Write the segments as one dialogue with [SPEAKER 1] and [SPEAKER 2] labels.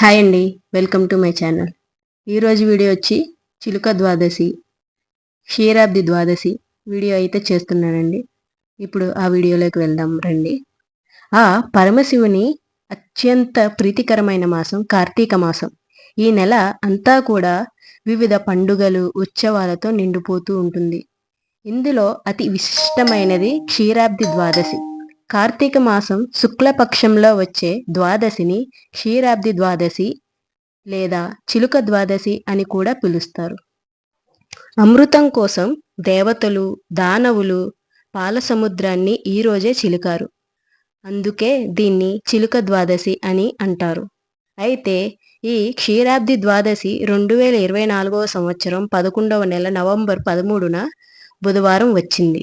[SPEAKER 1] Hi అండి welcome to my channel. ఈరోజు video వచ్చి చిలుక ద్వాదశి క్షీరాబ్ది ద్వాదశి వీడియో అయితే చేస్తున్నానండి. ఇప్పుడు ఆ వీడియోలోకి వెళ్దాం రండి. ఆ పరమశివుని అత్యంత ప్రీతికరమైన మాసం కార్తీక మాసం. ఈ నెల అంతా కూడా వివిధ పండుగలు ఉత్సవాలతో నిండిపోతూ ఉంటుంది. ఇందులో అతి విశిష్టమైనది క్షీరాబ్ది ద్వాదశి. కార్తీక మాసం శుక్లపక్షంలో వచ్చే ద్వాదశిని క్షీరాబ్ది ద్వాదశి లేదా చిలుక ద్వాదశి అని కూడా పిలుస్తారు. అమృతం కోసం దేవతలు దానవులు పాల సముద్రాన్ని ఈరోజే చిలుకారు. అందుకే దీన్ని చిలుక ద్వాదశి అని అంటారు. అయితే ఈ క్షీరాబ్ది ద్వాదశి రెండు వేల ఇరవై నాలుగవ సంవత్సరం పదకొండవ నెల నవంబర్ పదమూడున బుధవారం వచ్చింది.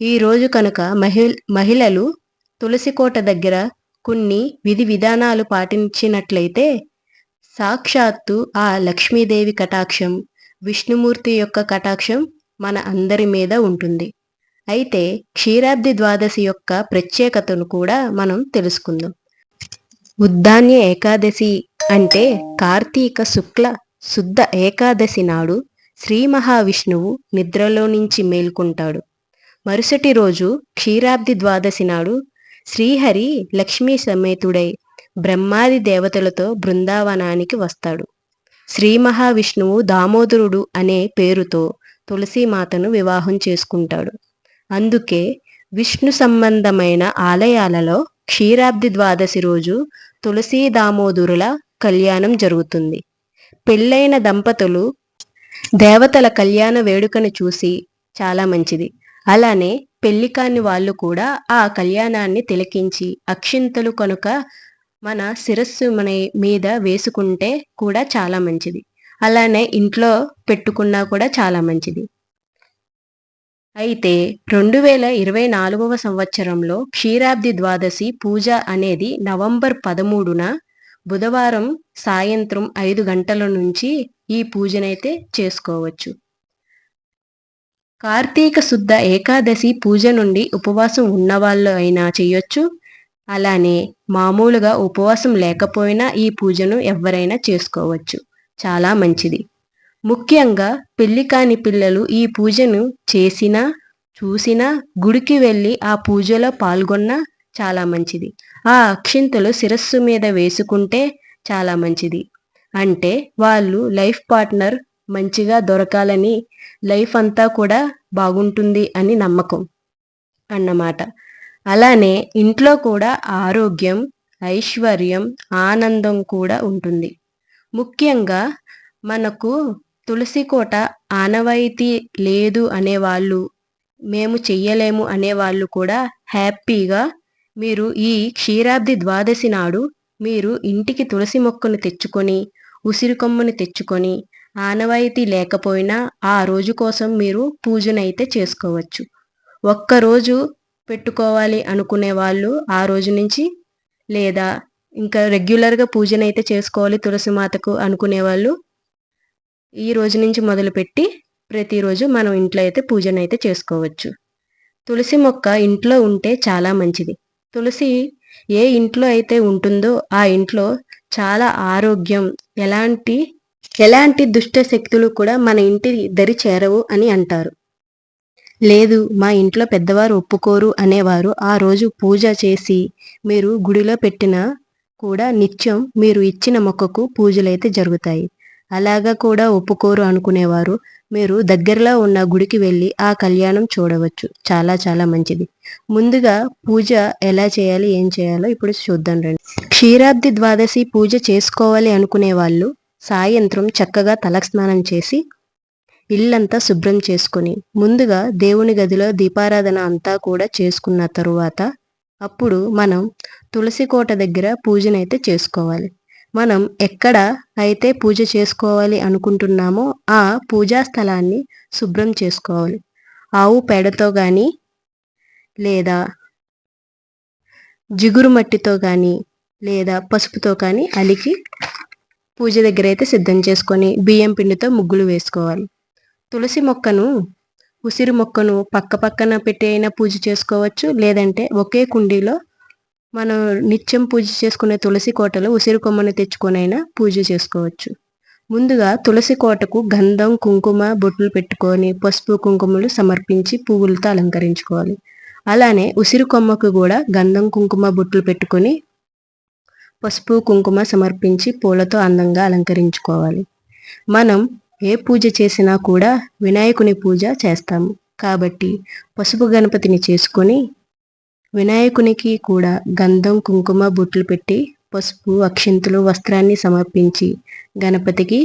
[SPEAKER 1] ఈ రోజు కనుక మహి మహిళలు తులసికోట దగ్గర కొన్ని విధి విధానాలు పాటించినట్లయితే సాక్షాత్తు ఆ లక్ష్మీదేవి కటాక్షం విష్ణుమూర్తి యొక్క కటాక్షం మన అందరి మీద ఉంటుంది. అయితే క్షీరాబ్ది ద్వాదశి యొక్క ప్రత్యేకతను కూడా మనం తెలుసుకుందాం. ఉద్దాన్య ఏకాదశి అంటే కార్తీక శుక్ల శుద్ధ ఏకాదశి నాడు శ్రీ మహావిష్ణువు నిద్రలో నుంచి మేల్కొంటాడు. మరుసటి రోజు క్షీరాబ్ది ద్వాదశి నాడు శ్రీహరి లక్ష్మీ సమేతుడై బ్రహ్మాది దేవతలతో బృందావనానికి వస్తాడు. శ్రీ మహావిష్ణువు దామోదరుడు అనే పేరుతో తులసీమాతను వివాహం చేసుకుంటాడు. అందుకే విష్ణు సంబంధమైన ఆలయాలలో క్షీరాబ్ది ద్వాదశి రోజు తులసీ దామోదరుల కళ్యాణం జరుగుతుంది. పెళ్ళైన దంపతులు దేవతల కళ్యాణ వేడుకను చూసి చాలా మంచిది. అలానే పెళ్ళి కాని వాళ్ళు కూడా ఆ కళ్యాణాన్ని తిలకించి అక్షింతలు కనుక మన శిరస్సు మన మీద వేసుకుంటే కూడా చాలా మంచిది. అలానే ఇంట్లో పెట్టుకున్నా కూడా చాలా మంచిది. అయితే రెండు వేల ఇరవై నాలుగవ సంవత్సరంలో క్షీరాబ్ది ద్వాదశి పూజ అనేది నవంబర్ పదమూడున బుధవారం సాయంత్రం ఐదు గంటల నుంచి ఈ పూజనైతే చేసుకోవచ్చు. కార్తీక శుద్ధ ఏకాదశి పూజ నుండి ఉపవాసం ఉన్నవాళ్ళు అయినా చేయొచ్చు. అలానే మామూలుగా ఉపవాసం లేకపోయినా ఈ పూజను ఎవరైనా చేసుకోవచ్చు. చాలా మంచిది. ముఖ్యంగా పెళ్ళి కాని పిల్లలు ఈ పూజను చేసినా చూసినా గుడికి వెళ్ళి ఆ పూజలో పాల్గొన్నా చాలా మంచిది. ఆ అక్షింతలు శిరస్సు మీద వేసుకుంటే చాలా మంచిది. అంటే వాళ్ళు లైఫ్ పార్ట్నర్ మంచిగా దొరకాలని లైఫ్ అంతా కూడా బాగుంటుంది అని నమ్మకం అన్నమాట. అలానే ఇంట్లో కూడా ఆరోగ్యం ఐశ్వర్యం ఆనందం కూడా ఉంటుంది. ముఖ్యంగా మనకు తులసి కోట ఆనవాయితీ లేదు అనేవాళ్ళు మేము చెయ్యలేము అనేవాళ్ళు కూడా హ్యాపీగా మీరు ఈ క్షీరాబ్ది ద్వాదశి నాడు మీరు ఇంటికి తులసి మొక్కను తెచ్చుకొని ఉసిరి కొమ్మను తెచ్చుకొని ఆనవాయితీ లేకపోయినా ఆ రోజు కోసం మీరు పూజనైతే చేసుకోవచ్చు. ఒక్కరోజు పెట్టుకోవాలి అనుకునే వాళ్ళు ఆ రోజు నుంచి లేదా ఇంకా రెగ్యులర్గా పూజనైతే చేసుకోవాలి తులసి మాతకు అనుకునే వాళ్ళు ఈ రోజు నుంచి మొదలుపెట్టి ప్రతిరోజు మనం ఇంట్లో అయితే పూజనైతే చేసుకోవచ్చు. తులసి మొక్క ఇంట్లో ఉంటే చాలా మంచిది. తులసి ఏ ఇంట్లో అయితే ఉంటుందో ఆ ఇంట్లో చాలా ఆరోగ్యం ఎలాంటి ఎలాంటి దుష్ట శక్తులు కూడా మన ఇంటి దరి చేరవు అని అంటారు. లేదు మా ఇంట్లో పెద్దవారు ఒప్పుకోరు అనేవారు. ఆ రోజు పూజ చేసి మీరు గుడిలో పెట్టిన కూడా నిత్యం మీరు ఇచ్చిన మొక్కకు పూజలైతే జరుగుతాయి. అలాగా కూడా ఒప్పుకోరు అనుకునేవారు. మీరు దగ్గరలో ఉన్న గుడికి వెళ్ళి ఆ కళ్యాణం చూడవచ్చు. చాలా చాలా మంచిది. ముందుగా పూజ ఎలా చేయాలి ఏం చేయాలో ఇప్పుడు చూద్దాం రండి. క్షీరాబ్ది ద్వాదశి పూజ చేసుకోవాలి అనుకునే వాళ్ళు సాయంత్రం చక్కగా తలస్నానం చేసి ఇల్లంతా శుభ్రం చేసుకొని ముందుగా దేవుని గదిలో దీపారాధన అంతా కూడా చేసుకున్న తరువాత అప్పుడు మనం తులసి కోట దగ్గర పూజనైతే చేసుకోవాలి. మనం ఎక్కడ అయితే పూజ చేసుకోవాలి అనుకుంటున్నామో ఆ పూజా స్థలాన్ని శుభ్రం చేసుకోవాలి. ఆవు పేడతో కానీ లేదా జిగురు మట్టితో కానీ లేదా పసుపుతో కానీ అలికి పూజ దగ్గర అయితే సిద్ధం చేసుకొని బియ్యం పిండితో ముగ్గులు వేసుకోవాలి. తులసి మొక్కను ఉసిరి మొక్కను పక్క పక్కన పెట్టి అయినా పూజ చేసుకోవచ్చు. లేదంటే ఒకే కుండీలో మనం నిత్యం పూజ చేసుకునే తులసి కోటలో ఉసిరి కొమ్మను తెచ్చుకొనైనా పూజ చేసుకోవచ్చు. ముందుగా తులసి కోటకు గంధం కుంకుమ బొట్లు పెట్టుకొని పసుపు కుంకుమలు సమర్పించి పువ్వులతో అలంకరించుకోవాలి. అలానే ఉసిరి కొమ్మకు కూడా గంధం కుంకుమ బొట్లు పెట్టుకొని పసుపు కుంకుమ సమర్పించి పూలతో అందంగా అలంకరించుకోవాలి. మనం ఏ పూజ చేసినా కూడా వినాయకుని పూజ చేస్తాము. కాబట్టి పసుపు గణపతిని చేసుకొని వినాయకునికి కూడా గంధం కుంకుమ బొట్లు పెట్టి పసుపు అక్షింతలు వస్త్రాన్ని సమర్పించి గణపతికి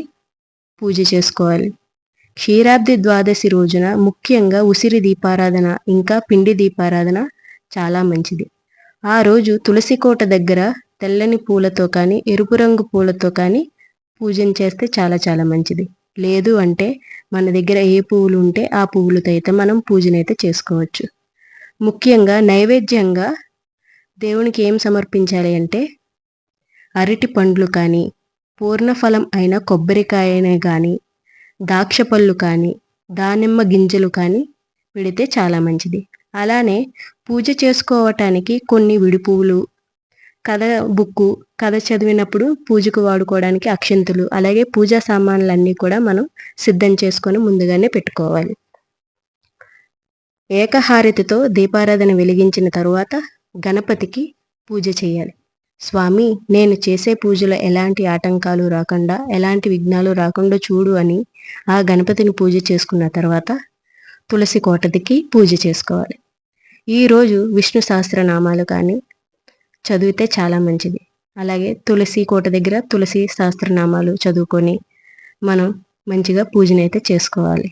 [SPEAKER 1] పూజ చేసుకోవాలి. క్షీరాబ్ది ద్వాదశి రోజున ముఖ్యంగా ఉసిరి దీపారాధన ఇంకా పిండి దీపారాధన చాలా మంచిది. ఆ రోజు తులసి కోట దగ్గర తెల్లని పూలతో కానీ ఎరుపు రంగు పూలతో కానీ పూజన చేస్తే చాలా చాలా మంచిది. లేదు అంటే మన దగ్గర ఏ పువ్వులు ఉంటే ఆ పువ్వులతో అయితే మనం పూజనైతే చేసుకోవచ్చు. ముఖ్యంగా నైవేద్యంగా దేవునికి ఏం సమర్పించాలి అంటే అరటి పండ్లు కానీ పూర్ణఫలం అయిన కొబ్బరికాయనే కానీ ద్రాక్ష పళ్ళు కానీ దానిమ్మ గింజలు కానీ పెడితే చాలా మంచిది. అలానే పూజ చేసుకోవటానికి కొన్ని విడి పువ్వులు కథ బుక్కు కథ చదివినప్పుడు పూజకు వాడుకోవడానికి అక్షంతులు అలాగే పూజా సామాన్లన్నీ కూడా మనం సిద్ధం చేసుకొని ముందుగానే పెట్టుకోవాలి. ఏకహారతితో దీపారాధన వెలిగించిన తరువాత గణపతికి పూజ చేయాలి. స్వామి నేను చేసే పూజలో ఎలాంటి ఆటంకాలు రాకుండా ఎలాంటి విఘ్నాలు రాకుండా చూడు అని ఆ గణపతిని పూజ చేసుకున్న తర్వాత తులసి కోటదికి పూజ చేసుకోవాలి. ఈరోజు విష్ణు సహస్రనామాలు కానీ చదివితే చాలా మంచిది. అలాగే తులసి కోట దగ్గర తులసి సహస్రనామాలు చదువుకొని మనం మంచిగా పూజనైతే చేసుకోవాలి.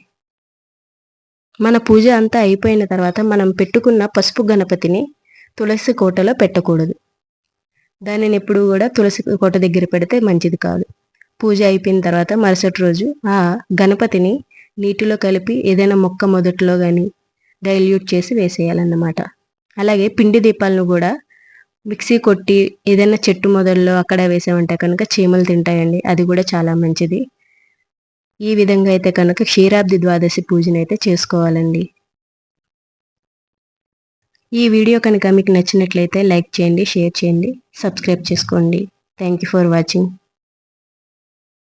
[SPEAKER 1] మన పూజ అంతా అయిపోయిన తర్వాత మనం పెట్టుకున్న పసుపు గణపతిని తులసి కోటలో పెట్టకూడదు. దానిని ఎప్పుడు కూడా తులసి కోట దగ్గర పెడితే మంచిది కాదు. పూజ అయిపోయిన తర్వాత మరుసటి రోజు ఆ గణపతిని నీటిలో కలిపి ఏదైనా మొక్క మొదట్లో కానీ డైల్యూట్ చేసి వేసేయాలన్నమాట. అలాగే పిండి దీపాలను కూడా మిక్సీ కొట్టి ఏదైనా చెట్టు మొదల్లో అక్కడ వేసామంటే కనుక చీమలు తింటాయండి. అది కూడా చాలా మంచిది. ఈ విధంగా అయితే కనుక క్షీరాబ్ది ద్వాదశి పూజనైతే చేసుకోవాలండి. ఈ వీడియో కనుక మీకు నచ్చినట్లయితే లైక్ చేయండి షేర్ చేయండి సబ్స్క్రైబ్ చేసుకోండి. Thank you for watching